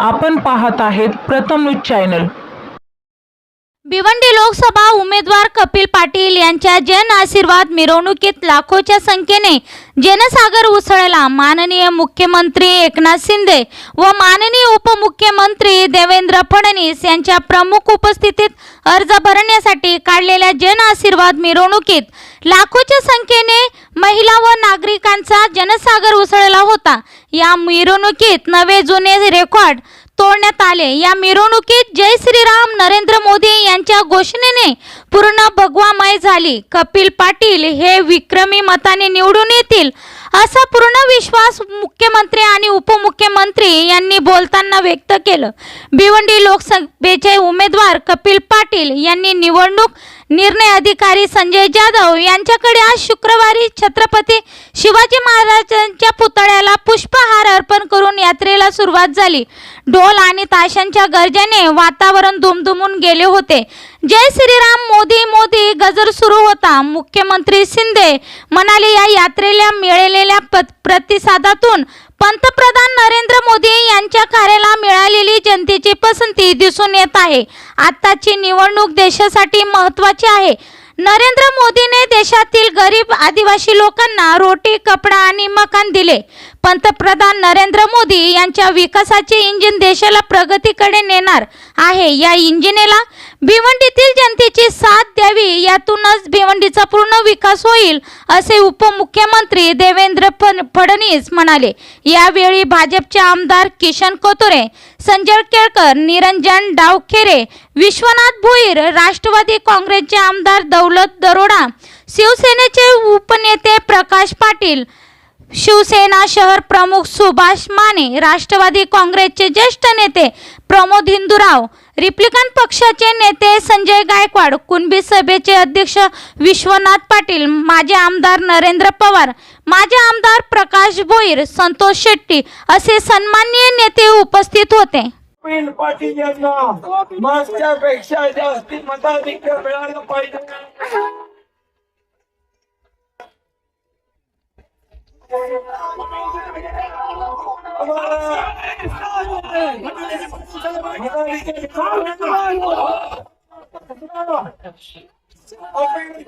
आपण पाहत आहेत प्रथम न्यूज चॅनल. भिवंडी लोकसभा उमेदवार कपिल पाटील यांच्या जन आशीर्वाद मिरवणुकीत लाखोच्या संख्येने जनसागर उसळला. माननीय मुख्यमंत्री एकनाथ शिंदे व माननीय उपमुख्यमंत्री देवेंद्र फडणवीस यांच्या प्रमुख उपस्थितीत अर्ज भरण्यासाठी काढलेल्या जन आशीर्वाद मिरवणुकीत लाखोच्या संख्येने महिला व नागरिकांचा जनसागर उसळला होता. या मिरवणुकीत नवे जुने रेकॉर्ड तोडण्यात आले. या मिरवणुकीत जय श्रीराम नरेंद्र मोदी यांच्या घोषणेने पूर्ण भगवामय झाली. कपिल पाटील हे विक्रमी मताने निवडून येतील असा पूर्ण विश्वास मुख्यमंत्री आणि उपमुख्यमंत्री यांनी बोलताना व्यक्त केलं. भिवंडी लोकसभेचे उमेदवार कपिल पाटील यांनी निवडणूक निर्णय अधिकारी संजय जाधव यांच्याकडे आज शुक्रवारी छत्रपती शिवाजी महाराजांच्या पुतळ्याला पुष्पहार अर्पण करून यात्रेला सुरुवात झाली. ढोल आणि ताशांच्या गर्जने वातावरण दुमदुमून गेले होते. जय श्रीराम मोदी मोदी गजर सुरू होता. मुख्यमंत्री शिंदे म्हणाले या यात्रेला मिळालेल्या प्रतिसादातून पंतप्रधान नरेंद्र मोदी यांच्या कार्याला मिळालेली जनतेची पसंती दिसून येत आहे. आताची निवडणूक देशासाठी महत्त्वाची आहे. नरेंद्र मोदीने देशातील गरीब आदिवासी लोकांना रोटी कपडा आणि मकान दिले. पंतप्रधान नरेंद्र मोदी यांच्या विकासाचे इंजिन देशाला प्रगतीकडे नेणार आहे. या इंजिनेला भिवंडीतील जनतेची साथ द्यावी यातूनच भिवंडीचा पूर्ण विकास होईल असे उपमुख्यमंत्री देवेंद्र फड- फडणवीस म्हणाले. यावेळी भाजपचे आमदार किशन कोतुरे संजय केळकर निरंजन डावखेरे विश्वनाथ भोईर राष्ट्रवादी काँग्रेसचे आमदार दौलत दरोडा शिवसेनेचे उपनेते प्रकाश पाटील शिवसेना शहर प्रमुख सुभाष माने राष्ट्रवादी काँग्रेसचे ज्येष्ठ नेते प्रमोद हिंदूराव रिपब्लिकन पक्षाचे नेते संजय गायकवाड कुणबी सभेचे अध्यक्ष विश्वनाथ पाटील माजी आमदार नरेंद्र पवार माजी आमदार प्रकाश भोईर संतोष शेट्टी असे सन्माननीय नेते उपस्थित होते. पाटील यांना मागच्यापेक्षा जास्ती मताधिक्य मिळालं पाहिजे.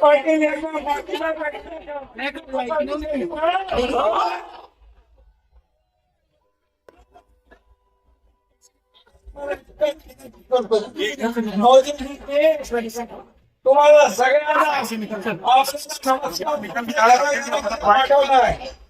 पाटील तुम्हाला सगळ्यांना आपला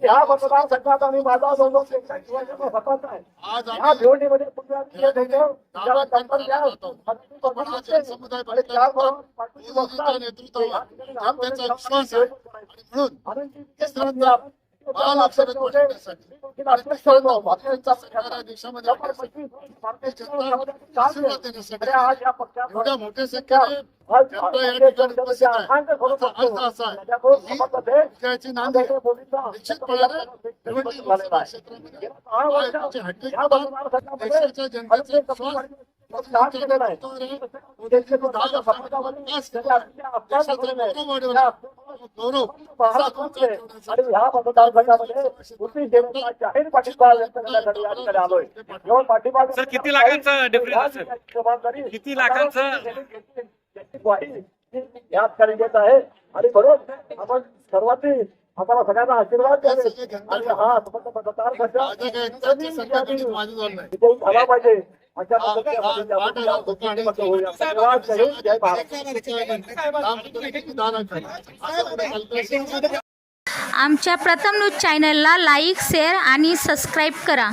ह्या मतदारसंघात आणि माझा लोक स्वतःचा आहे. ह्या निवडणुकीमध्ये पुण्यात येत अध्यक्ष होतो. अध्यक्षाचा सरकार देशामध्ये एवढ्या मोठ्या संख्येने जनता या ठिकाणी उपस्थित आहे. अर्थ. असा आहे ही. विजयाची नांद आहे. निश्चितपणे निश्चितपणे भिवंडी लोकसभा क्षेत्रामध्ये देशाच्या जनतेचे विश्वास असा तुमचा ठेवण्यासाठी आणि ह्या मतदारसंघामध्ये जाहीर पाठिंबा व्यक्त करण्यासाठी या ठिकाणी आलोय केवळ पाठिंबा सर, किती लाखांचं डिफरन्स जबाबदारी किती लाखांचं? ग्वाही या ठिकाणी आहे आणि म्हणून आपण सर्वांनी आम्हाला सगळ्यांना आशीर्वाद द्यावे आणि हा झालं पाहिजे हा- हा- आमच्या प्रथम न्यूज चॅनलला लाईक शेअर आणि सबस्क्राईब करा